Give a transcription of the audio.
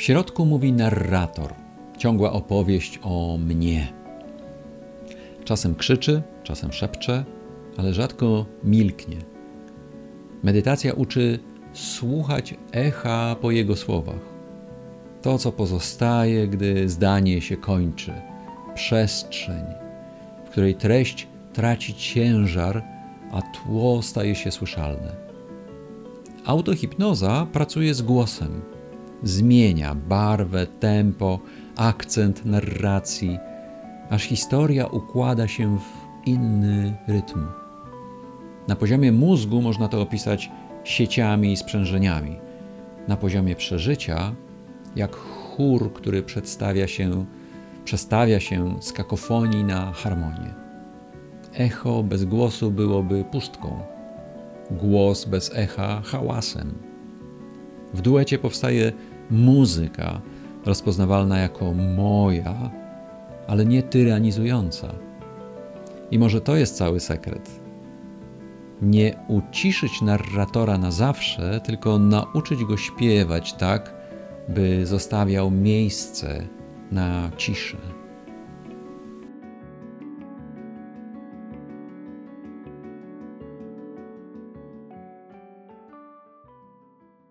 W środku mówi narrator, ciągła opowieść o mnie. Czasem krzyczy, czasem szepcze, ale rzadko milknie. Medytacja uczy słuchać echa po jego słowach. To, co pozostaje, gdy zdanie się kończy, przestrzeń, w której treść traci ciężar, a tło staje się słyszalne. Autohipnoza pracuje z głosem, zmienia barwę, tempo, akcent narracji, aż historia układa się w inny rytm. Na poziomie mózgu można to opisać sieciami i sprzężeniami. Na poziomie przeżycia, jak chór, który przedstawia się, przestawia się z kakofonii na harmonię. Echo bez głosu byłoby pustką, głos bez echa hałasem. W duecie powstaje muzyka, rozpoznawalna jako moja, ale nie tyranizująca. I może to jest cały sekret. Nie uciszyć narratora na zawsze, tylko nauczyć go śpiewać tak, by zostawiał miejsce na ciszę.